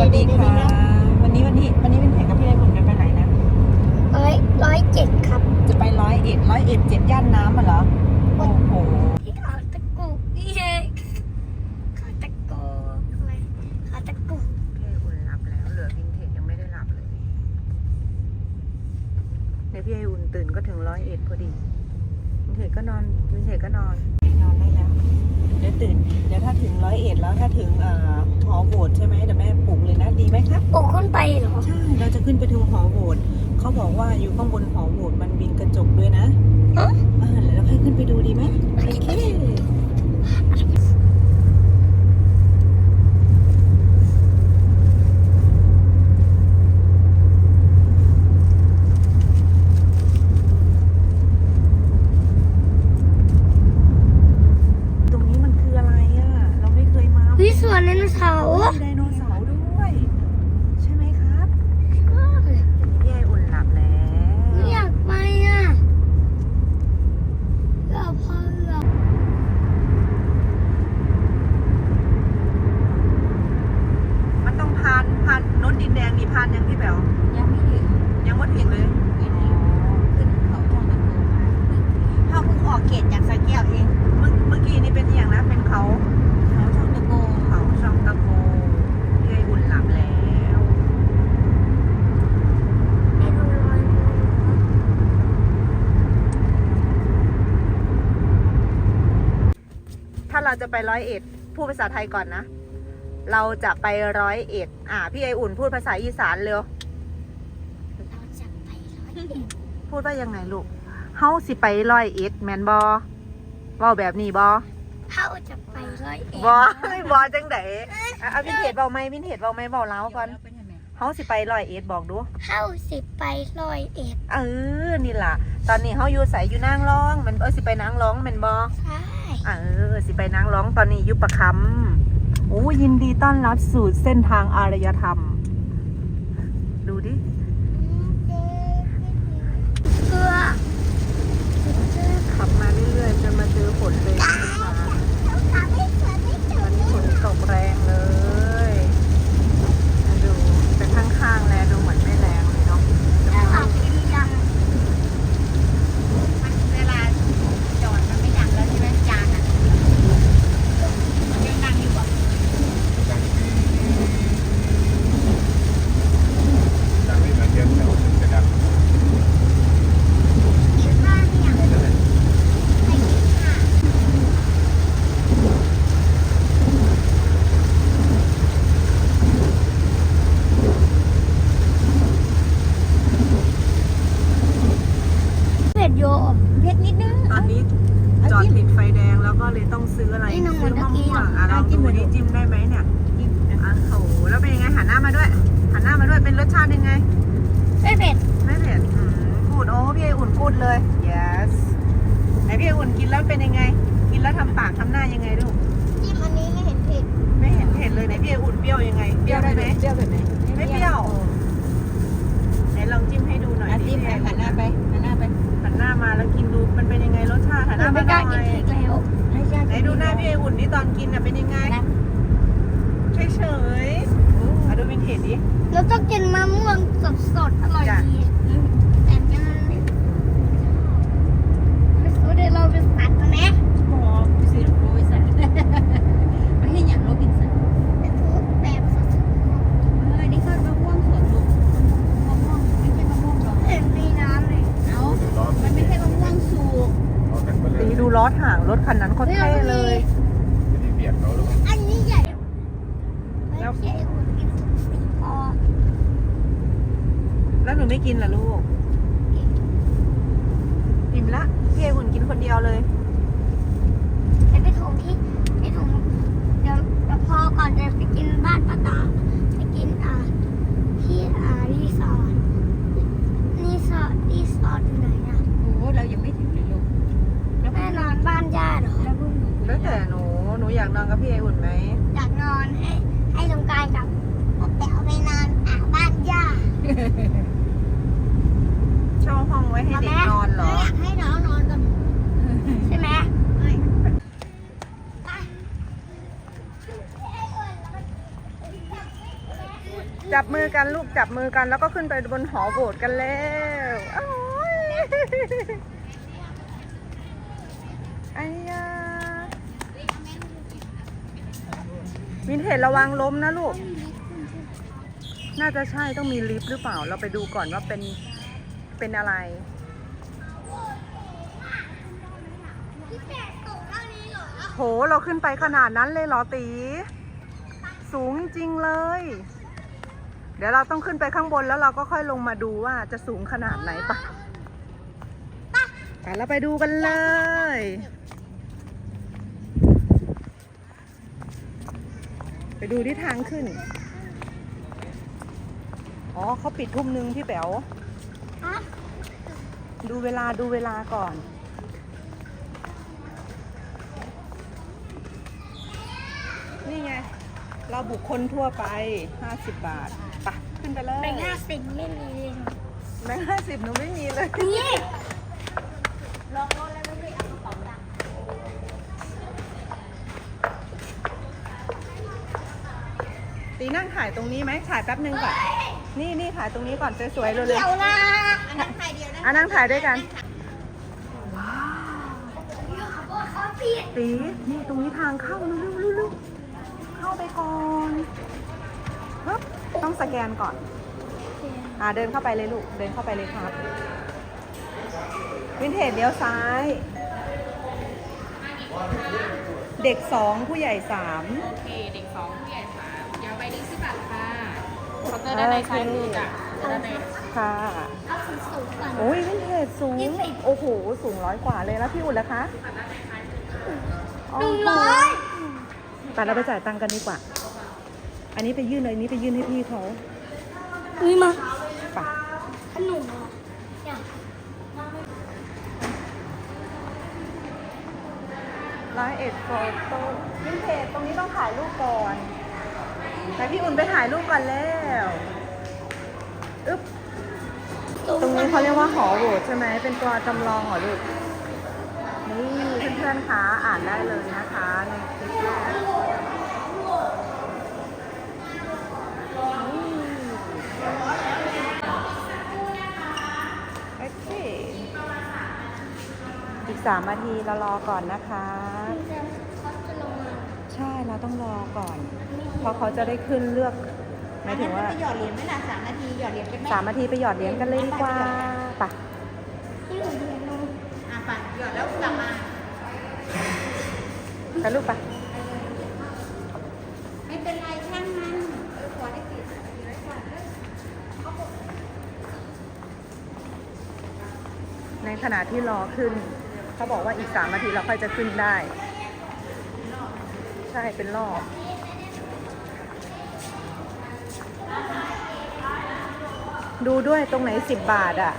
วัสดีค่ะ วันนี้วันนี้วันนี้เป็นแข่งกับพี่ไอบุญกันไปไหนนะร้อยร้อยเจ็ดครับ จะไปร้อยเอ็ดร้อยเอ็ดเจ็ดย่านน้ำอะเหรอ โอ้โหที่เขาตะกุกนี่เองเขาตะกุกทำไมเขาตะกุกพี่ไออุ่นหลับแล้ว เหลือวินเทจยังไม่ได้หลับเลยในพี่ไออุ่นตื่นก็ถึงร้อยเอ็ดพอดี วินเทจก็นอน วินเทจก็นอน นอนได้แล้ว เดี๋ยวตื่น เดี๋ยวถ้าถึงร้อยเอ็ดแล้วถ้าถึงเอ่อหอโหวตใช่ไหมเดี๋ยวแม่ ไปเหรอ ใช่ เราจะขึ้นไปถึงหอโหวตเขาบอกว่าอยู่ข้างบนหอโหวตมันบินกระจกด้วยนะฮะอ่าแล้วเราค่อยขึ้นไปดูดีไหมโอเค ตรงนี้มันคืออะไรอะ เราไม่เคยมา วิสวนไดโนเสาร์ มีไดโนเสาร์ด้วย ใช่ไหมครับพี่ไออุ่นหลับแล้ว ไม่อยากไปอะเราพอเรา มันต้องพานพานรถดินแดงนี่พานยังพี่แบว ยังไม่ถึง ยังไม่ถึงเลย ขึ้นเขาช่องตะโกมา ถ้าเพิ่งออกเขตจากสายแก้วเองเมื่อเมื่อกี้นี่เป็นอหย่างนะเป็นเขา เขาช่องตะโก เขาช่องตะโกพี่ไออุ่นหลับแล้ว ไปดูรอย ถ้าเราจะ ไปร้อยเอ็ดพูดภาษาไทยก่อนนะ เราจะไปร้อยเอ็ดอ่า พี่ไออุ่นพูดภาษาอีสานเร็ว เราจะไปร้อยเอ็ดพูดว่ายังไงลูก เฮาสิไปร้อยเอ็ดแมนบอเว่าแบบนี้บอเขาจะไปร้อยเอ็ดบอบอจังไดอะเอาวินเทจเบาไหมวินเทจเบาไหมเบาเล้าก่อนเป็นยังไงเฮาสิไปร้อยเอ็ดบอกดู เขาสิไปร้อยเอ็ดเออ นี่ล่ะ ตอนนี้เฮาอยู่ใส่อยู่นางร้อง มันเออสิไปนางร้องแมันบอใช่ เออสิไปนางร้องตอนนี้อยุประคำโอ้ยินดีต้อนรับสู่เส้นทางอารยธรรม ดูดิเกลือขับมาเรื่อยๆจนมาเจอฝนเลยนะคะวันนี้ฝนตกแรงเลยดูแต่ข้างๆแลดูเหมือนไม่แรงเลยเนาะ ขับกินยัง มันเวลาจอดมันไม่ดังแล้วใช่ไหมจานอะมันยังดังอยู่อะ ดังไม่เหมือนเดิมแต่ว่ามันจะดัง กินบ้านเนี่ยไปกินค่ะ เป็ดโยม เพชรนิดนึง ตอนนี้จอดติดไฟแดงแล้วก็เลยต้องซื้ออะไร นี่น้องเหมื ซื้ อ อน มะ ตะกี้ ม่ว อะ งอะเราดูดิจิ้มได้ไหมเนี่ย จิ้มนะ อะโอ้โหแล้วเป็นยังไงหันหน้ามาด้วย หันหน้ามาด้วยเป็นรสชาติยังไง ไม่เผ็ด ไม่เผ็ดอืมกูดโอ้พี่ไออุ่นกูดเลย yes ไหนพี่ไออุ่นกินแล้วเป็นยังไง กินแล้วทำปากทำหน้ายังไงลูก จิ้มอันนี้ไม่เห็นเผ็ด ไม่เห็นเผ็ดเลยไหนพี่ไออุ่นเปรี้ยวยังไง เปรี้ยวได้ไหม เปรี้ยวแบบไหน ไม่เปรี้ยว ไหนลองจิ้มให้ดูหน่อย อะ ดิ จิ้มไปหันหน้าไปหันหน้าไป หันหน้ามาแล้วกินดูมันเป็นยังไงรสชาติหันห เรา น้า ไม่ มาก ล้า ห กิ น่ น อย พริกแล้ว ให้ชา ไหน ดูหน้าพี่ไออุ่นนี่ตอนกินอะเป็นยังไงนะเฉยเฉยๆอะดูวินเทจดิเราต้องกินมะม่วงสดๆอร่อยจ้ะดีแต่ยังไม่ไม่สู้เดี๋ยวเราไปตัดมาไหม หมอไปซื้อโรบินสันไม่ให้อย่างโรบินสัน ไปทุบแบบสด เออนี่ก็มะม่วงสวนลุงมะม่วงไม่ใช่มะม่วงดอง ๆเห็นมีน้ำเลย เอ้า ล้อ มันไม่ใช่มะม่วงสุก ล้อกันไปเลย ตีดูล้อห่างรถคันนั้นโคตรเท่เลย ไม่ได้เบียดเขาหรอก อันนี้ใหญ่ แล้ ไม่ ว ใช่คนกินพอ แล้วหนู ไม่กินเหรอลูก อิ่มละพี่ไออุ่นกินคนเดียวเลยไปไปถุงที่ไปถุงเดี๋ยวเดี๋ยวพอก่อนจะไปกินบ้านป้าตาไปกินอ่าที่อ่ารีสอร์ทรีสอร์ทรีสอร์ทอยู่ไหนอะโอ้เรายังไม่ถึงเลยลูกแล้วแม่นอนบ้านญาติเหรอแล้วพวกหนูแล้วแต่หนูหนูอยากนอนกับพี่ไออุ่นไหมอยากนอนให้ให้สงกรารกับป้าแป๋วไปนอนอ่าบ้านญาติเช่าห้องไว้ให้เด็กนอนเหรออยากให้น้องนอนกับหนูใช่ไหมไปจับมือกันลูกจับมือกันแล้วก็ขึ้นไปบนหอโบสถ์กันแล้วโอ้ยไอ้ยาวินเทจระวังล้มนะลูก น่าจะใช่ต้องมีลิฟต์หรือเปล่า เราไปดูก่อนว่าเป็น เป็นอะไรพี่แปดตกเท่านี้เหรอโห เราขึ้นไปขนาดนั้นเลยเหรอตี สูงจริงเลย เดี๋ยวเราต้องขึ้นไปข้างบนแล้วเราก็ค่อยลงมาดูว่าจะสูงขนาดไหนปะไปเราไปดูกันเลยไปดูที่ทางขึ้น อ๋อเขาปิดทุ่มนึงพี่แป๋วฮะ ดูเวลาดูเวลาก่อนนี่ไง เราบุคคลทั่วไป 50 บาทไปะขึ้นไปเลยแบ่งห้าสิบไม่มีเลยแบงค์ห้าสิบหนูไม่มีเลย นี่ตีนั่งถ่ายตรงนี้ไหมถ่ายแป๊บหนึ่งก่อน นี่นี่ถ่ายตรงนี้ก่อนสวยๆเลยเลยเดี๋ยวนะอันนั้นถ่ายเดียวนะอะนั่งถ่ายด้วยกันเขาผิดตีนี่ตรงนี้ทางเข้าเร็วๆเร็วๆเข้าไปก่อนฮึบต้องสแกนก่อน อ่าเดินเข้าไปเลยลูก เดินเข้าไปเลยครับวินเทจเลี้ยวซ้าย เด็กสองผู้ใหญ่สามโอเค เด็กสองผู้ใหญ่ เคาน์เตอร์ด้านในซ้ายมือจ้ะด้านในค่ะเอาสูงสูงก่อน โอ้ยวินเทจสูง ยี่สิบ โอ้โห สูงร้อยกว่าเลยแล้วพี่อุ่นล่ะคะหนึ่งร้อยแต่เราไปจ่ายตังค์กันดีกว่า อันนี้ไปยื่นเลยอันนี้ไปยื่นให้พี่เขานี่มาไปขนมอะอยากร้อยเอ็ดโฟโต้วินเทจตรงนี้ต้องถ่ายรูปก่อน แต่พี่อุ่นไปถ่ายรูปก่อนแล้วอึ๊บตรงนี้เขาเรียกว่าหอโหวตใช่ไหม เป็นตัวจำลองหอลูก นี่เพื่อนๆคะอ่านได้เลยนะคะในคลิปแรกโอเคอีกสามนาทีเรารอก่อนนะคะ เขาจะลงมา ใช่ เรา ต้องรอก่อน เพราะเขาจะได้ขึ้นเลือกหมายถึงว่าไปหยอดเหรียญไหมล่ะสามนาทีหยอดเหรียญกันไหมสามนาทีไปหยอดเหรียญกันเลยดีกว่าไปะที่หนูเรียนลงอะไปหยอดแล้วกลับมากันลูกไปะไม่เป็นไรช่างมันเออขอได้กี่ร้อยกว่าเด้อในขณะที่รอขึ้น เขาบอกว่าอีกสามนาทีเราค่อยจะขึ้นได้ใช่เป็นรอบดูด้วยตรงไหนสิบบาทอะ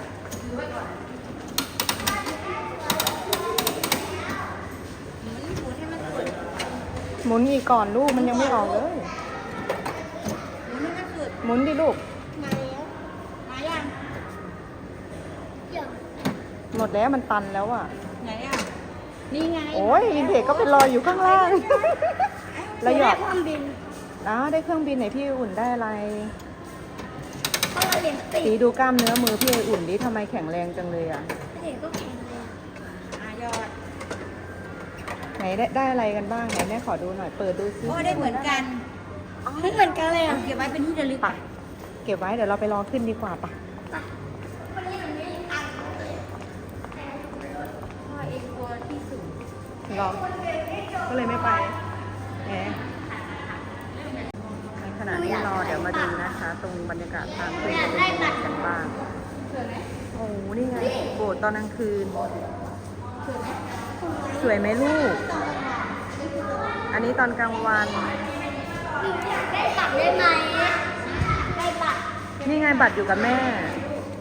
หมุนอีกก่อนลูกมันยังไม่ออกเลยนี่ก็คือหมุนดิลูกมาแล้วมายังเดี๋ยวหมดแล้วมันตันแล้วอะ ไหนอะ นี่ไง โอ้ยวินเทจก็เป็นรอยอยู่ข้างล่าง แล้วหยอดเครื่องบินอ้าวได้เครื่องบินไหนพี่อุ่นได้อะไรเพราะเราเรียนปีสีดูกล้ามเนื้อมือพี่อุ่นดิทำไมแข็งแรงจังเลยอะเด็กก็แข็งแรงอะหยอดไหนได้ได้อะไรกันบ้างไหนแม่ขอดูหน่อยเปิดดูซิโอ้ได้เหมือนกันไม่เหมือนกันเลยอะเก็บไว้เป็นที่ระลึกปะเก็บไว้เดี๋ยวเราไปรอขึ้นดีกว่าปะวันนี้มันไม่ได้ตังค์พ่อเองกลัวที่สูงรอก็เลยไม่ไป แหมในขณะที่รอเดี๋ยวมาดูนะคะ ตรงบรรยากาศทางขึ้นจะเป็นยังไงกันบ้างโอ้โหนี่ไงโบสถ์ตอนกลางคืน สวยไหมลูก อันนี้ตอนกลางวัน ได้บัตรได้ไหมได้บัตรนี่ไงบัตรอยู่กับแม่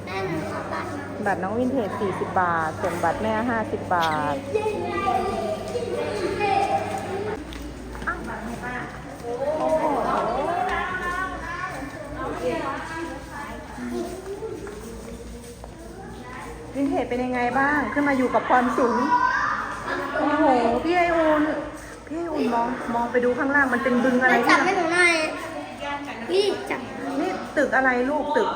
ได้หนึ่งบัตรบัตรน้องวินเทจ40 บาท ส่วนบัตรแม่ 50 บาท โอ้โห วินเท จเป็นยังไงบ้าง ขึ้นมาอยู่กับความสูง โอ้โห พี่ไออุ่น พี่ไออุ่นมองมองไปดูข้างล่างมันเป็นบึงอะไรจัที่บให้หนูหน่อยนี่จับนี่ตึกอะไรลูกตึก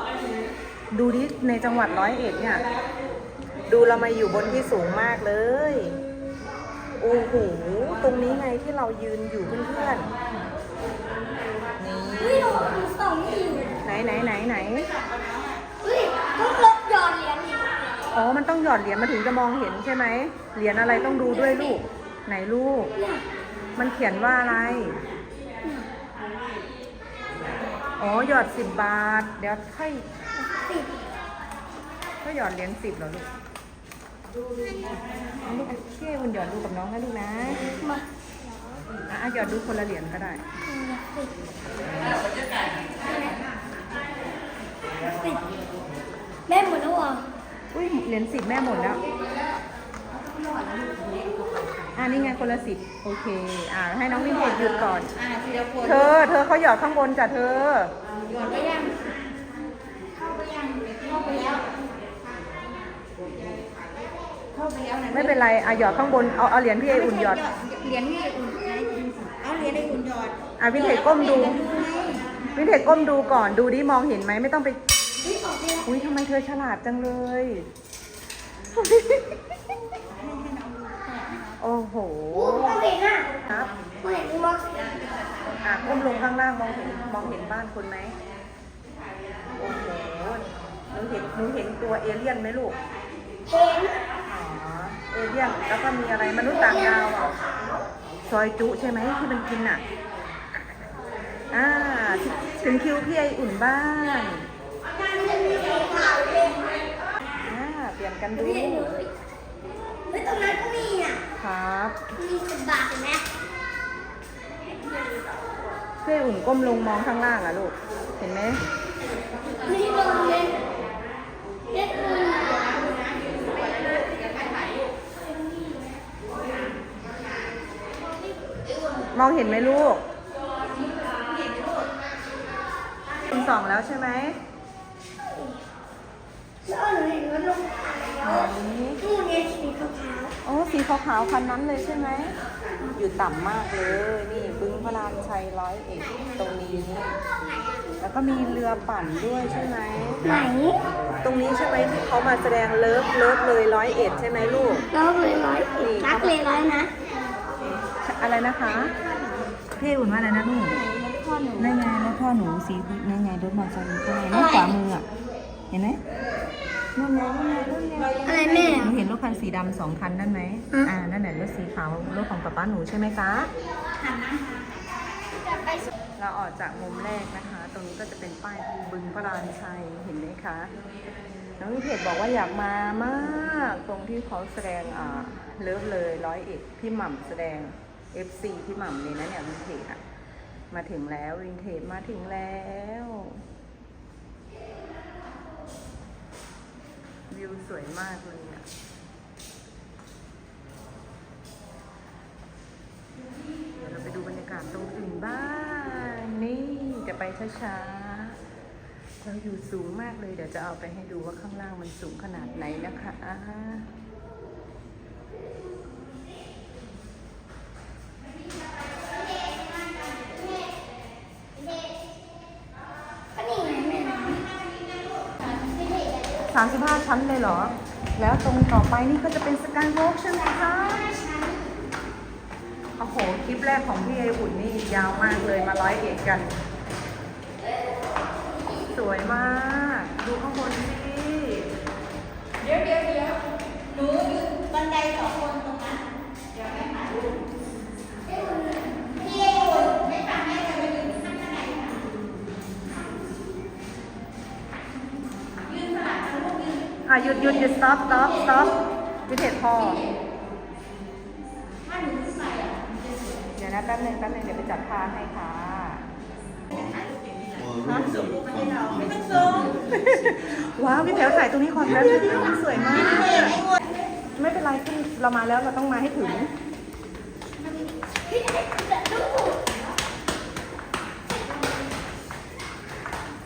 ดูดิในจังหวัดร้อยเอ็ดเนี่ย ดูเรามาอยู่บนที่สูงมากเลย โอ้โห ตรงนี้ไงที่เรายืนอยู่เพื่อนๆ นี่เฮ้ยเราดูสองนี่อยู่ไหนไหนไหนไหน เฮ้ยต้องลบหยอดเหรียญ อ๋อ มันต้องหยอดเหรียญมาถึงจะมองเห็นใช่ไหม เหรียญอะไรต้องดูด้วยลูก ไหนลูก มันเขียนว่าอะไร อ๋อ หยอดสิบบาท เดี๋ยวค่อยสิบค่อยหยอดเหรียญสิบเหรอลูกอันนี้อะพี่ให้คุณหยอดดูกับน้องนะลูกนะ มาอะหยอดดูคนละเหรียญก็ได้แม่หมดแล้วเหรอ อุ้ยเหรียญสิบแม่หมดแล้ว อ่านี่ไงคนละสิบโอเค อ่าให้น้องวินเทจหยุดก่อน อ่าทีละคนเธอ เธอเขาหยอดข้างบนจ้ะเธอ หยอดไปยัง เข้าไปยังเข้าไปแล้ว เข้าไปแล้วนะไม่เป็นไรอะหยอดข้างบน เอาเอาเหรียญพี่ไออุ่นหยอด เหรียญที่อุ่นไหนเอาเหรียญไอ้อุ่นหยอด อะวินเทจก้มดู วินเทจก้มดูก่อน ดูดิมองเห็นไหมไม่ต้องไปเฮ้ย ออกแล้วอุ้ยทำไมเธอฉลาดจังเลย โอ้โหโอ้มองเห็นอะครับมองเห็นมองอะก้มลงข้างล่างมองเห็นมองเห็นบ้านคุณไหมโอ้โหหนูเห็นหนูเห็นตัวเอเลี่ยนไหมลูก เห็น อ๋อ เอเลี่ยนแล้วก็มีอะไรมนุษย์ต่างดาวอะซอยจุใช่ไหมที่มันกินอะ อ่า ถึงคิวพี่ไออุ่นบ้าน มันจะมีสีขาวเลย อ่าเปลี่ยนกันดูเฮ้ยเฮ้ยตรงนั้นก็มีอะ ครับ มีสิบบาทเห็นไหมพี่ไออุ่นก้มลงมองข้างล่างอะลูก เห็นไหมนี่โดนเลยเล็กอุ่นมองเห็นไหมลูกคุณสองแล้วใช่ไหม นู่นเนี่ยสีขาวโอ้สีขาวๆคันนั้นเลยใช่ไหม อยู่ต่ำมากเลย นี่บึงพระรามชัยร้อยเอ็ดตรงนี้ แล้วก็มีเรือปั่นด้วยใช่ไหมๆไหนตรงนี้ใช่ไหมที่เขามาแสดงเลิฟเลิฟเลยร้อยเอ็ดใช่ไหมลูก แล้วเลยร้อยรักเลยร้อยนะ อะไรนะคะ พี่อุ่นว่าอะไรนะลูกพ่อหนูนั่นไงรถพ่อหนูสีนั่นไงรถมอเตอร์ไซค์ก็ไงนั่นขวามืออะ เห็นไหม นู่นไงนู่นไงนู่นไงอะไรแม่ หนูเห็นรถคันสีดำสองคันนั่นไหมฮะ อ่า นั่นแหละรถสีขาวรถของป๊าป๊าหนูใช่ไหมคะจะไปสุดเราออกจากมุมแรกนะคะ ตรงนี้ก็จะเป็นป้ายบึงพระรานชัยเห็นไหมคะ น้องวิเทศบอกว่าอยากมามาก ตรงที่เขาแสดงอ่าเลิฟเลยร้อยเอ็ดพี่หม่ำแสดง FC พี่หม่ำเลยนะเนี่ยวินเทจอะมาถึงแล้ววินเทจมาถึงแล้ว วิวสวยมากเลยอะเดี๋ยวเราไปดูบรรยากาศตรงอื่นบ้างนี่จะไปช้าๆ เราอยู่สูงมากเลย เดี๋ยวจะเอาไปให้ดูว่าข้างล่างมันสูงขนาดไหนนะคะ 35 ชั้นเลยเหรอ แล้วตรงต่อไปนี่ก็จะเป็นสกายวอล์กใช่ไหมคะโอ้โห คลิปแรกของพี่ไออุ่นนี่ยาวมากเลยมาร้อยเอ็ดกัน สวยมาก ดูข้างบนสิ เดี๋ยวเดี๋ยวเดี๋ยวหนูอยู่บันไดสองคนตรง ยืนอะหยุดหยุดหยุด stop stop stop วิเทศพอถ้าหนูใส่อะเดี๋ยวนะแป๊บนึงแป๊บนึงเดี๋ยวไปจัดทางให้ค่ะไม่ต้องซูมว้าวพี่แถวถ่ายตรงนี้คอนแป๊บนึงมันสวยมาก ไม่เป็นไรขึ้นเรามาแล้วเราต้องมาให้ถึง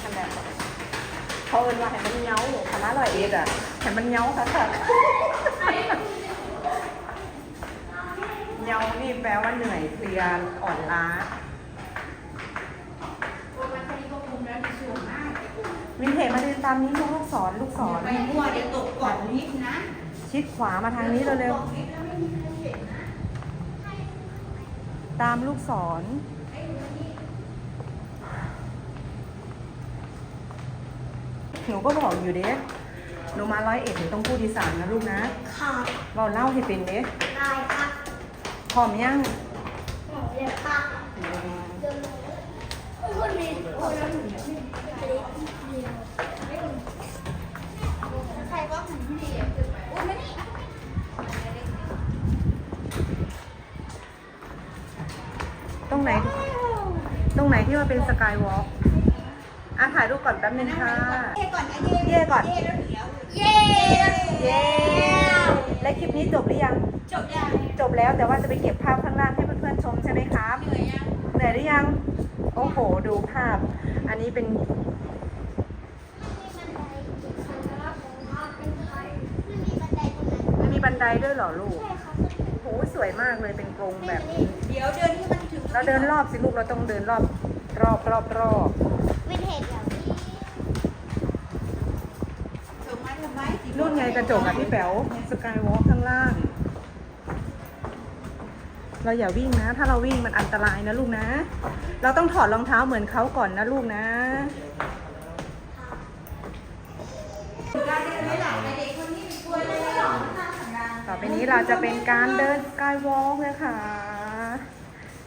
ขนาดเขาเอินว่าให้มันเงาคณะลอยเอ็ดอะให้มันเงาค่ะค่ะเงานี่แปลว่าเหนื่อยเพลียอ่อนล้าตัวมันแค่นี้ก็คุมแล้วสวยมากตามนี้ลูกลูกศรลูกศรไปมั่วเดี๋ยวตกก่อนนิดนะ ชิดขวามาทางนี้เร็วๆตามลูกศร หนูก็บอกอยู่เด้หนูมาร้อยเอ็ดหนูต้องพูดอีสานนะลูกนะค่ะเราเล่าให้เป็นเด้ได้ค่ะพร้อมยังหนูเรียกค่ะเดินคนนี้คนนั้นเดียวใครว่าของพี่ดีอะอุ้ยมานี่ตรงไหน ตรงไหนที่ว่าเป็นสกายวอล์ก อะถ่ายรูปก่อนแป๊บนึงค่ะ เย่ก่อนนะเย่เย่ก่อน เย่แล้วเดี๋ยวเย้เย้ และคลิปนี้จบหรือยัง จบยังจบแล้วแต่ว่าจะไปเก็บภาพข้างล่างให้เพื่อนๆชมใช่ไหมครับเหนื่อยยังเหนื่อยหรือยัง โอ้โห ดูภาพ อันนี้เป็นมีบันไดด้วยเหรอลูกโหสวยมากเลยเป็นกรงแบบนี้ เดี๋ยวเดินที่มันถึงเราเดินรอบสิลูกเราต้องเดินรอบรอบรอบรอบ วินเทจแบบนี้ ถึงไหมถึงไหม นู่นไง กระจกอะพี่แป๋วสกายวอล์กข้างล่าง เราอย่าวิ่งนะ ถ้าเราวิ่งมันอันตรายนะลูกนะ เราต้องถอดรองเท้าเหมือนเขาก่อนนะลูกนะการเดินไม่หลับเด็กคนนี้เป็นกลัวเลยหรอต่อไปนี้เราจะเป็นการเดินสกายวอล์กนะคะ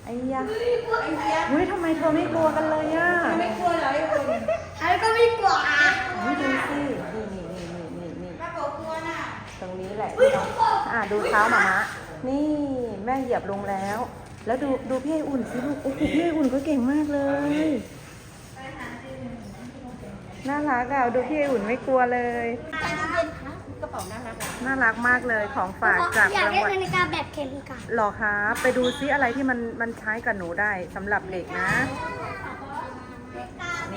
ไอ้ยะไอ้เหี้ยเฮ้ยทำไมเธอไม่กลัวกันเลยอะไม่กลัวเหรอไอ้คนอันนี้ก็ไม่กว่าเฮ้ยดูสิ นี่นี่นี่นี่นี่นี่ ป้าบอกกลัวน่ะ ตรงนี้ แหละที่เราอะดูเท้ามามะนี่แม่เหยียบลงแล้ว แล้วดูดูพี่ไออุ่นสิลูกโอ้โหพี่ไออุ่นก็เก่งมากเลยน่ารักอะดูพี่ไออุ่นไม่กลัวเลยใจเย็นๆค่ะกระเป๋าน่ารักอะน่ารักมากเลยของฝากจากอยากรางเล่นวัลนาฬิกาแบบเข็มกลัดหรอคะไปดูซิอะไรที่มันมันใช้กับหนูได้สำหรับเด็กนะ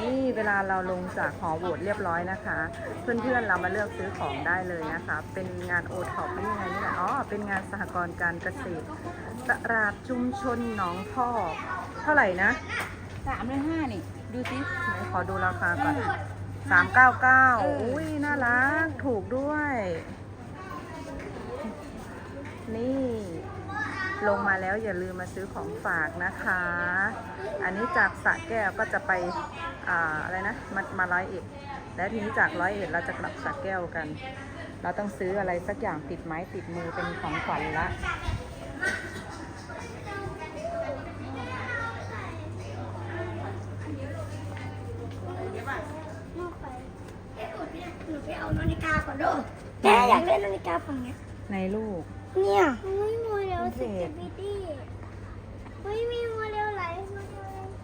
นี่เวลาเราลงจากหอโหวตเรียบร้อยนะคะ เพื่อนๆเรามาเลือกซื้อของได้เลยนะคะ เป็นงานโอท็อปหรือยังไงนี่แหละอ๋อเป็นงานสหกรณ์การเกษตรตลาดชุมชนหนองพ่อกเท่าไหร่นะสามหรือห้านี่ ดูสิไหนขอดูราคาก่อนสามเก้าเก้าอุ้ยน่ารักถูกด้วย นี่ลงมาแล้วอย่าลืมมาซื้อของฝากนะคะ อันนี้จากสระแก้วก็จะไป อ่าอะไรนะมามาร้อยเอ็ดแล้วทีนี้จากร้อยเอ็ดเราจะกลับสระแก้วกัน เราต้องซื้ออะไรสักอย่างติดไม้ติดมือเป็นของขวัญละนอกไปเอ๊ะหนูเนี่ยหนูไปเอานาฬิกาก่อนเด้อแม่อยากเล่นนาฬิกาฝั่งเนี้ยในลูก เนี่ยไม่โมเดลพิสเศกิษปปี้ดี้ไม่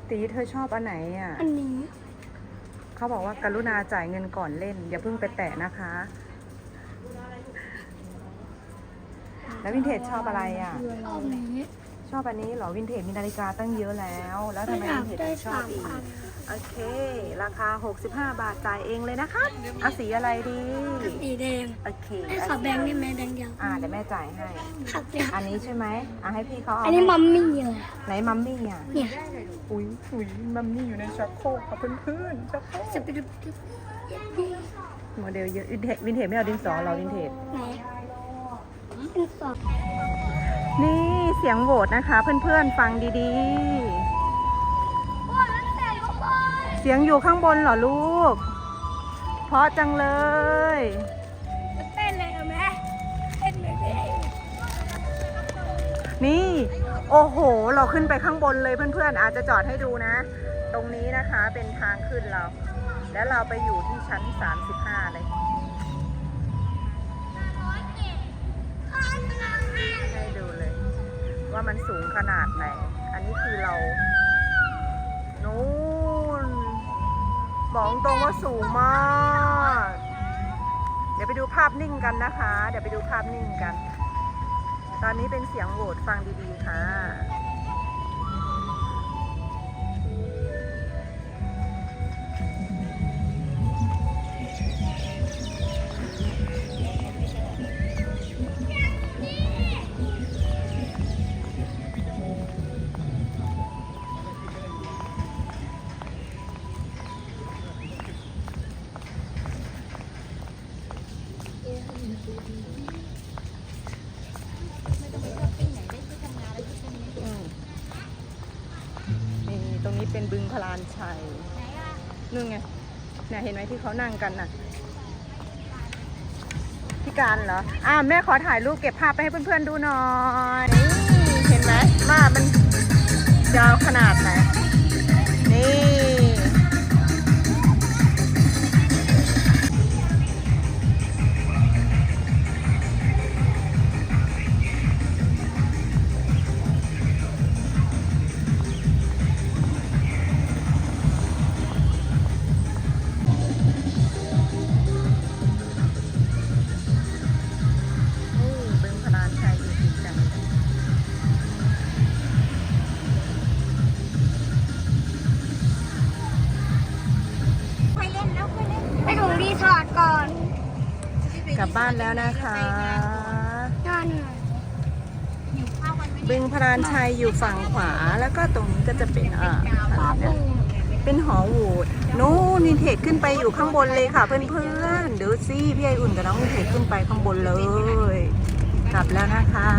ตีเธอชอบอันไหนอะ อันนี้ เขาบอกว่ากรุณาจ่ายเงินก่อนเล่น อย่าเพิ่งไปแตะนะคะ แล้ววินเทจชอบอะไรอะ เอานี้ชอบอันนี้เหรอวินเทจมีนาฬิกาตั้งเยอะแล้ว แล้วทำไมอยาวิกนเทจได้ถึงชอสาบมอีกพัน โอเค ราคา 65 บาทจ่ายเองเลยนะคะเอาสีอะไรดีสีแดงโอเคให้ขอแบงค์ได้ไหมแบงค์เดียวอ่าเดี๋ยวแม่จ่ายให้ขับเนี่ยอันนี้ใช่ไหมอะให้พี่เขาเอาอันนี้มัมมี่เลยไหนมัมมี่อะเนี่ยอุ้ยอุ้ยมัมมี่อยู่ในชักโครกค่ะเพื่อนๆชักโครกจะไปดูโมเดลเยอะวินเทจวินเทจไม่เอาดินสอเหราวินเทจไหนเป็นสองนี่เสียงโหวตนะคะ เพื่อนๆฟังดีโเสียงอยู่ข้างบนเหรอลูก เพราะจังเลย เต้นเลยเหรอแม่เต้นเลยนี่ โอ้โห เราขึ้นไปข้างบนเลยเพื่อนๆ อาจจะจอดให้ดูนะ ตรงนี้นะคะเป็นทางขึ้นเรา แล้วเราไปอยู่ที่ชั้น 35 เลยให้ดูเลย ว่ามันสูงขนาดไหน อันนี้คือเรา นู้ บอกตรงว่าสูงมาก เดี๋ยวไปดูภาพนิ่งกันนะคะ เดี๋ยวไปดูภาพนิ่งกัน ตอนนี้เป็นเสียงโหวตฟังดีๆค่ะ พลานชัยนู่นไงเนี่ยเห็นไหมที่เขานั่งกันน่ะพี่การเหรออ่าแม่ขอถ่ายรูปเก็บภาพไปให้เพื่อนๆดูหน่อยเห็นไหมว่ามันยาวขนาดไหนนี่ แล้วนะคะนอนหิวข้าวกันไหมบึงพลานชัยอยู่ฝั่งขวาแล้วก็ตรงนี้ก็จะเป็นอ่าขออะไรปูนะเป็นหอโหวตนู้นนินเทจขึ้นไปอยู่ข้างบนเลยค่ะเพื่อนๆเดี๋ยวสิพี่ไออุ่นกับน้องนินเทจขึ้นไปข้างบนเลย กลับแล้วนะคะ